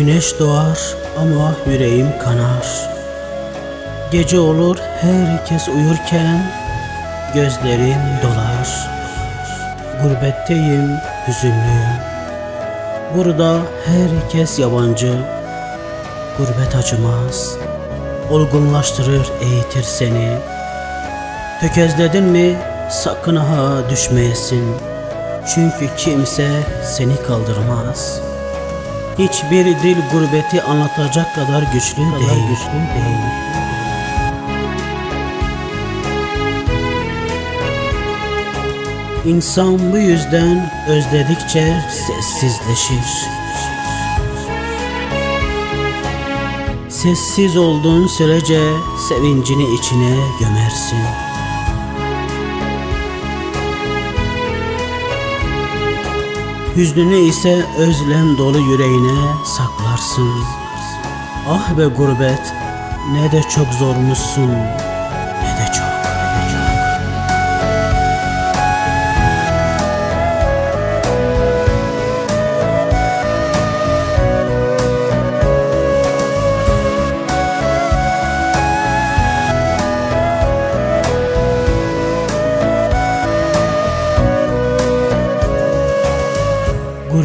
Güneş doğar ama yüreğim kanar. Gece olur herkes uyurken gözlerim dolar. Gurbetteyim, hüzünlüyüm. Burada herkes yabancı. Gurbet acımaz. Olgunlaştırır, eğitir seni. Tökezledin mi sakın ha düşmeyesin. Çünkü kimse seni kaldırmaz. Hiçbir dil gurbeti anlatacak kadar güçlü değil. İnsan bu yüzden özledikçe sessizleşir. Sessiz olduğun sürece sevincini içine gömersin. Hüznünü ise özlem dolu yüreğine saklarsın. Ah be gurbet, ne de çok zormuşsun, ne de çok.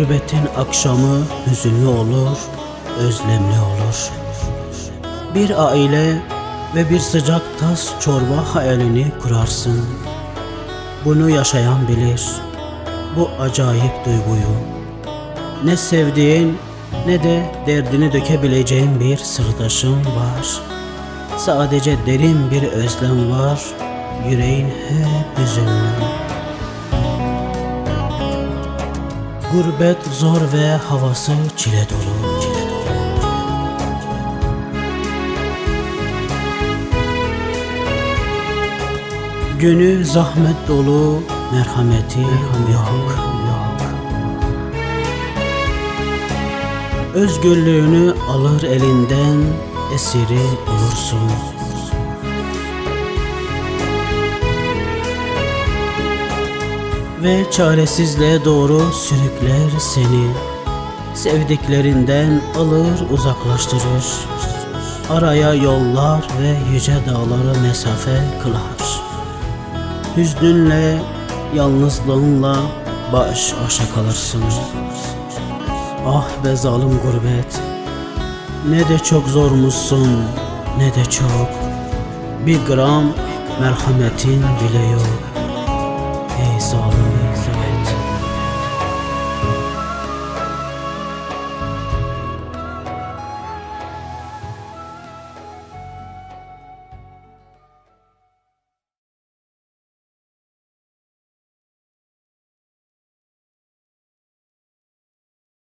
Gurbetin akşamı hüzünlü olur, özlemli olur. Bir aile ve bir sıcak tas çorba hayalini kurarsın. Bunu yaşayan bilir bu acayip duyguyu. Ne sevdiğin ne de derdini dökebileceğin bir sırdaşın var. Sadece derin bir özlem var, yüreğin hep hüzünlü. Gurbet zor ve havası çile dolu. Çile dolu. Günü zahmet dolu, merhameti yok. Özgürlüğünü alır elinden, esiri olursun. Ve çaresizliğe doğru sürükler seni. Sevdiklerinden alır uzaklaştırır. Araya yollar ve yüce dağları mesafe kılar. Hüznünle, yalnızlığınla baş başa kalırsın. Ah be zalim gurbet, ne de çok zormuşsun, ne de çok. Bir gram merhametin bile yok. Hey, It's all